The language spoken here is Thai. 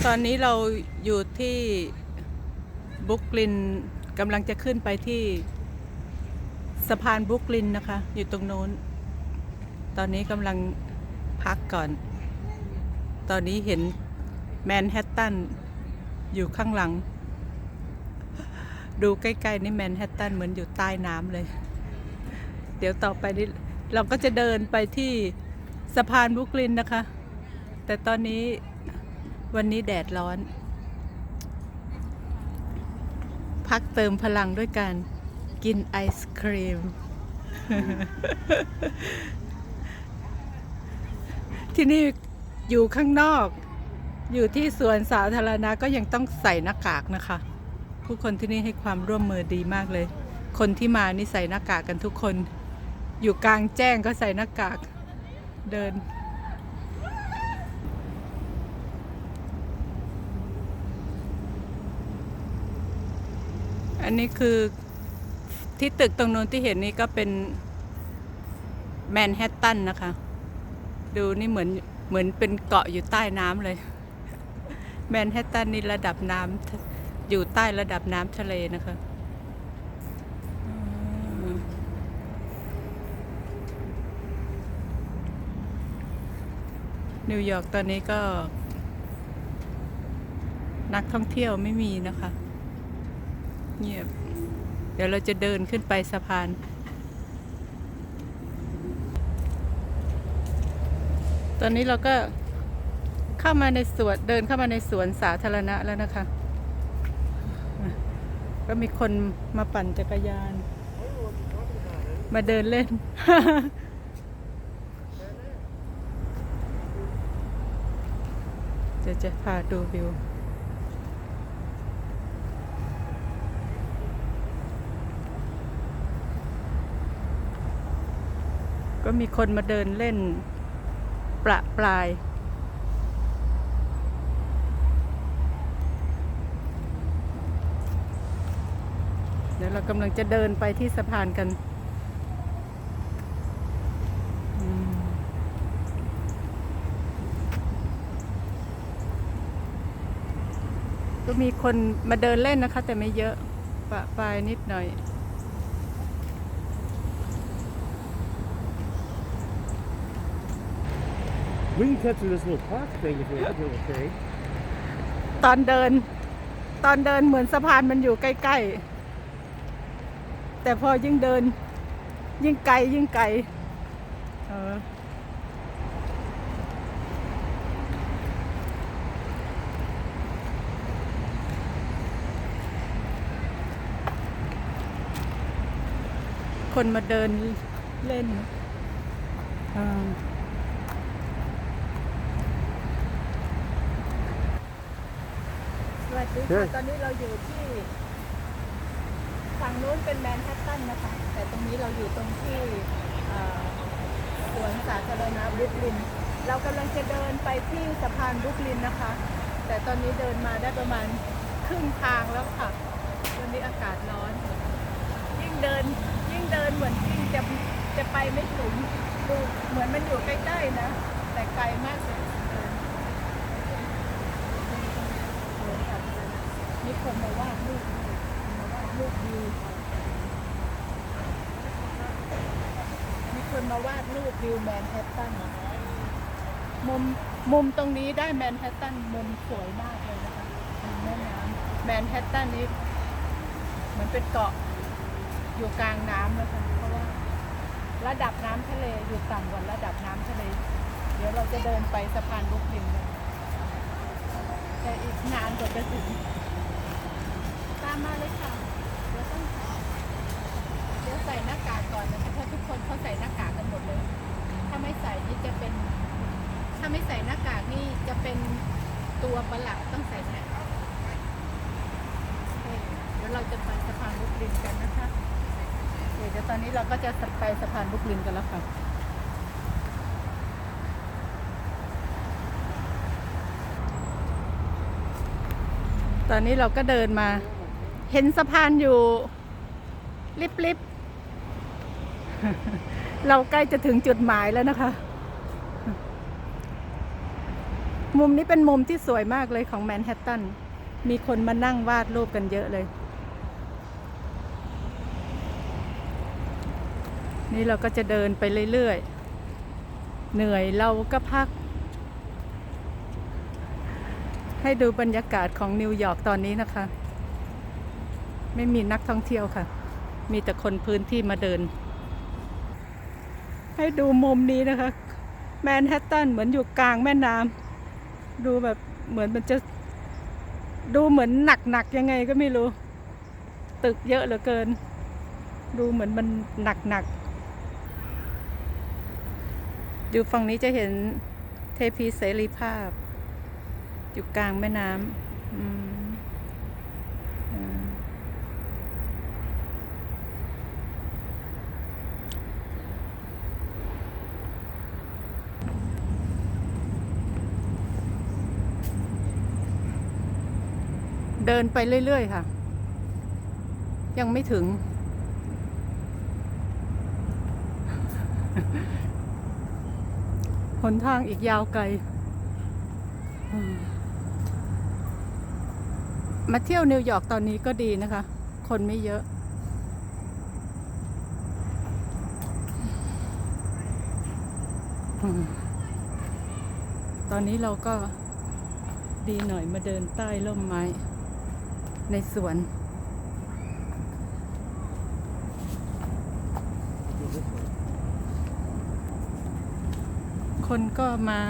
ตอนนี้เราอยู่ที่บรุกลินกำลังจะขึ้นไปที่สะพานบรุกลินนะคะ อยู่ตรงโน้น ตอนนี้กำลังพักก่อน ตอนนี้เห็นแมนฮัตตันอยู่ข้างหลัง ดูใกล้ๆนี่แมนฮัตตันเหมือนอยู่ใต้น้ำเลย เดี๋ยวต่อไปนี้เราก็จะเดินไปที่สะพานบรุกลินนะคะ แต่ตอนนี้ วันนี้แดดร้อน พักเติมพลังด้วยการกินไอศครีม ที่นี่อยู่ข้างนอก อยู่ที่สวนสาธารณะก็ยังต้องใส่หน้ากากนะคะ ผู้คนที่นี่ให้ความร่วมมือดีมากเลย คนที่มานี่ใส่หน้ากากกันทุกคน อยู่กลางแจ้งก็ใส่หน้ากากเดิน อันนี้คือที่ตึกตรงนู้นที่เห็นนี่ก็เป็นแมนฮัตตันนะคะ ดูนี่เหมือนเหมือนเป็นเกาะอยู่ใต้น้ำเลย แมนฮัตตันนี่ระดับน้ำอยู่ใต้ระดับน้ำทะเลนะคะนิวยอร์กตอนนี้ก็ นักท่องเที่ยวไม่มีนะคะ เงียบ เดี๋ยวเราจะเดินขึ้นไปสะพาน ตอนนี้เราก็เข้ามาในสวนเดินเข้ามาในสวนสาธารณะแล้วนะคะ ก็มีคนมาปั่นจักรยาน มาเดินเล่นเดี๋ยวจะพาดูวิว มีคนมาเดินเล่นประปราย เดี๋ยวเรากำลังจะเดินไปที่สะพานกันก็มีคนมาเดินเล่นนะคะ แต่ไม่เยอะประปรายนิดหน่อย We can cut through this little park thing if you're okay. ตอนเดิน ตอนเดินเหมือนสะพานมันอยู่ใกล้ๆ แต่พอยิ่งเดิน ยิ่งไกลยิ่งไกลเออ คนมาเดินเล่นอ่า วัสดีเฮ้ค่ะยตอนนี้เราอยู่ที่ฝั่งนู้นเป็นแมนฮัตตันนะคะ แต่ตรงนี้เราอยู่ตรงที่เอ่อสวนสาธารณะบรุกลิน เรากำลังจะเดินไปที่สะพานบรุกลินนะคะ แต่ตอนนี้เดินมาได้ประมาณครึ่งทางแล้วค่ะ วันนี้อากาศร้อน ยิ่งเดินยิ่งเดินเหมือนยิ่งจะจะไปไม่ถึงดูเหมือนมันอยู่ใกล้ๆนะ แต่ไกลมากเลยเดิน มีคนมาวาดรูปมาวาดรูปวิวมีคนมาวาดรูปวิวแมนฮัตตันมุมมุมตรงนี้ได้แมนฮัตตันมุมสวยมากเลยนะคะมุมแม่น้ำแมนฮัตตันนี้เหมือนเป็นเกาะอยู่กลางน้ำนะคะเพราะว่าระดับน้ำทะเลอยู่ต่ำกว่าระดับน้ำทะเล เดี๋ยวเราจะเดินไปสะพานบุกลินกันแต่อีกนานกว่าจะถึงามมาเลยค่ะเดี๋ยวต้องเดี๋ยวใส่หน้ากากก่อนนะคะเพราะทุกคนเขาใส่หน้ากากกันหมดเลย ถ้าไม่ใส่นี่จะเป็น ถ้าไม่ใส่หน้ากากนี่จะเป็นตัวประหลาดต้องใส่แมสโอเคเดี๋ยวเราจะไปสะพานบุกลินกันนะคะเดี๋ยวตอนนี้เราก็จะไปสะพานบุกลินกันแล้วค่ะตอนนี้เราก็เดินมา เห็นสะพานอยู่ลิบๆเราใกล้จะถึงจุดหมายแล้วนะคะ มุมนี้เป็นมุมที่สวยมากเลยของแมนฮัตตัน มีคนมานั่งวาดรูปกันเยอะเลย นี่เราก็จะเดินไปเรื่อยๆ เหนื่อยเราก็พัก ให้ดูบรรยากาศของนิวยอร์กตอนนี้นะคะ ไม่มีนักท่องเที่ยวค่ะ มีแต่คนพื้นที่มาเดิน ให้ดูมุมนี้นะคะ แมนฮัตตันเหมือนอยู่กลางแม่น้ำดูแบบเหมือนมันจะดูเหมือนหนักๆยังไงก็ไม่รู้ ตึกเยอะเหลือเกิน ดูเหมือนมันหนักๆอยู่ฝั่งนี้จะเห็นเทพีเสรีภาพ อยู่กลางแม่น้ำอืม เดินไปเรื่อย ๆ ค่ะ ยังไม่ถึง หนทางอีกยาวไกล มาเที่ยวนิวยอร์กตอนนี้ก็ดีนะคะ คนไม่เยอะตอนนี้เราก็ดีหน่อยมาเดินใต้ร่มไม้ ในสวน คนก็มา